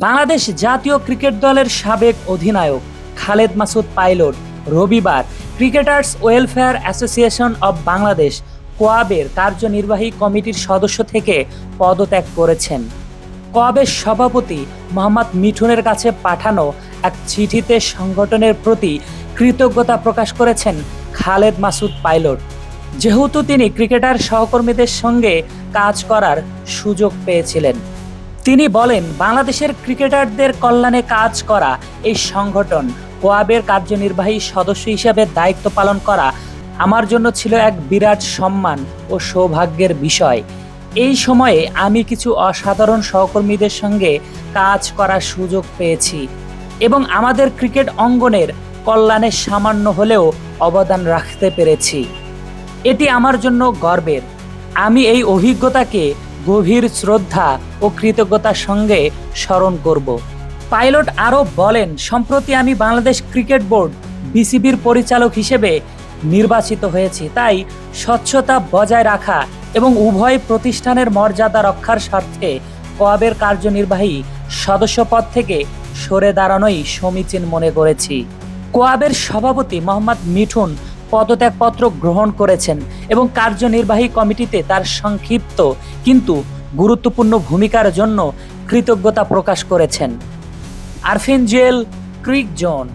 বাংলাদেশ জাতীয় ক্রিকেট দলের সাবেক অধিনায়ক খালেদ মাসুদ পাইলট রবিবার Cricketers Welfare Association of Bangladesh কোয়াবের কার্যনির্বাহী কমিটির সদস্য থেকে পদত্যাগ করেছেন। কোয়াবের সভাপতি মোহাম্মদ মিঠুনের কাছে পাঠানো এক চিঠিতে সংগঠনের প্রতি কৃতজ্ঞতা প্রকাশ করেছেন খালেদ মাসুদ পাইলট। যেহেতু তিনি ক্রিকেটার সহকর্মীদের সঙ্গে কাজ করার সুযোগ পেয়েছিলেন। তিনি বলেন, বাংলাদেশের ক্রিকেটারদের কল্যাণে কাজ করা এই সংগঠন কোয়াবের কার্যনির্বাহী সদস্য হিসেবে দায়িত্ব পালন করা আমার জন্য ছিল এক বিরাট সম্মান ও সৌভাগ্যের বিষয়। এই সময়ে আমি কিছু অসাধারণ সহকর্মীদের সঙ্গে কাজ করার সুযোগ পেয়েছি এবং আমাদের ক্রিকেট অঙ্গনের কল্যাণে সামান্য হলেও অবদান রাখতে পেরেছি। এটি আমার জন্য গর্বের। আমি এই অভিজ্ঞতাকে গভীর শ্রদ্ধা ও কৃতজ্ঞতার সঙ্গে স্মরণ করব। পাইলট আরও বলেন, সম্প্রতি আমি বাংলাদেশ ক্রিকেট বোর্ড বিসিবির পরিচালক হিসেবে নির্বাচিত হয়েছি। তাই স্বচ্ছতা বজায় রাখা এবং উভয় প্রতিষ্ঠানের মর্যাদা রক্ষার স্বার্থে কোয়াবের কার্যনির্বাহী সদস্যপদ থেকে সরে দাঁড়ানোই সমীচীন মনে করেছি। কোয়াবের সভাপতি মোহাম্মদ মিঠুন পদত্যাগপত্র গ্রহণ করেছেন এবং কার্যনির্বাহী কমিটিতে তার সংক্ষিপ্ত কিন্তু গুরুত্বপূর্ণ ভূমিকার জন্য কৃতজ্ঞতা প্রকাশ করেছেন। Arfin Jewel, Cric Zone.